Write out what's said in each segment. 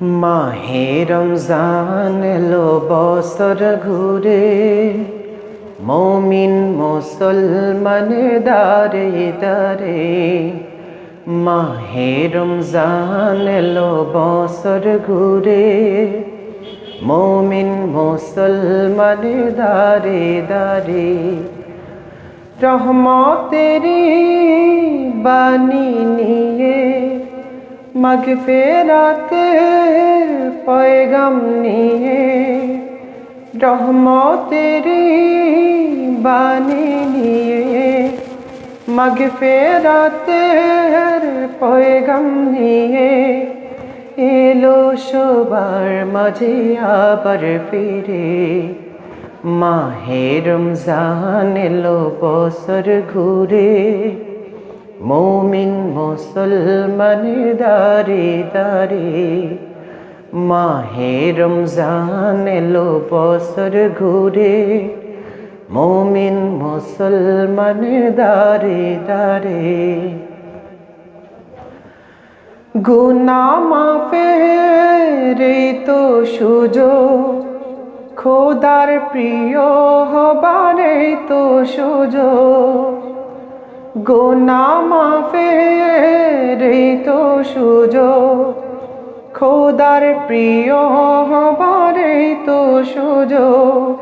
মাহে রমজান এলো বছর ঘুরে। মমিন মুসলমান দারে দারে মাহে রমজান এলো বছর ঘুরে। মমিন মুসলমান দারে দারে রহমতেরি বাণী নিয়ে মগ ফেরাতের পয়গাম নিয়ে রহমতেরি বাণী নিয়ে মগ ফেরাতের পয়গাম নিয়ে এলো সবার মাঝে আবার ফিরে। মাহে রমজান এলো বছর ঘুরে। মৌমিন মুসলমান দারে দারে, মাহে রমজান এলো বছর ঘুরে। মৌমিন মুসলমান দারে দারে, গুনা এই তো সুযোগ, খোদার প্রিয় হবার তো সুযোগ। গোনা মাফের তো সুযোগ, খোদার প্রিয় হবার তো সুযোগ।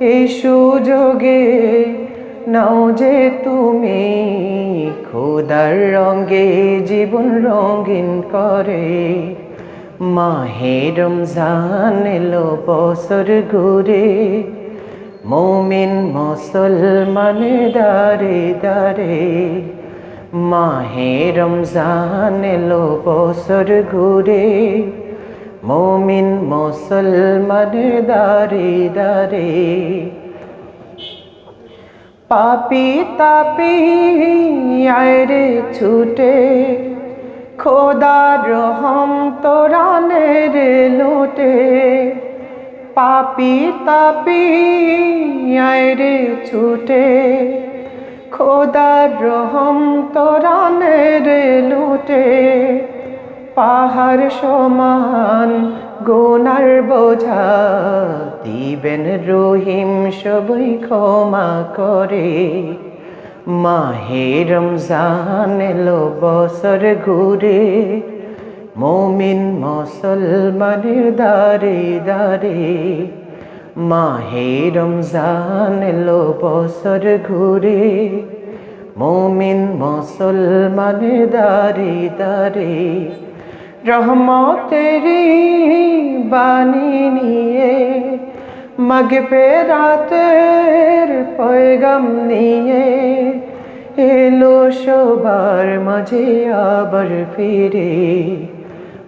এই সুযোগে নাও যে তুমি খোদার রঙে জীবন রঙিন করে। মাহে রমজান এলো বছর ঘুরে মৌমিন মুসলমান দারে দারে, মাহে রমজান এলো বছর ঘুরে। মৌমিন মুসলমান দারে দারে, পাপি তাপি আয়রে ছুটে। খোদার রহম তোরানের লোটে। পাপি তাপি আয়রে ছুটে। খোদার রহম তোরানের লোটে। পাহাড় সমান গোনার বোঝা, দিবেন রহিম সবই ক্ষমা করে। মাহে রমজান এলো বছর ঘুরে মমিন মুসলমানের দারে দারে মাহে রমজান এলো বছর ঘুরে, মমিন মুসলমানের দারে দারে রহমতেরি বাণী নিয়ে মগ রাতের পয়গাম নিয়ে, এলো সবার মাঝে আবার ফিরে।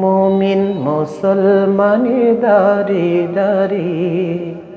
মুমিন মুসলমানি দারি দারে।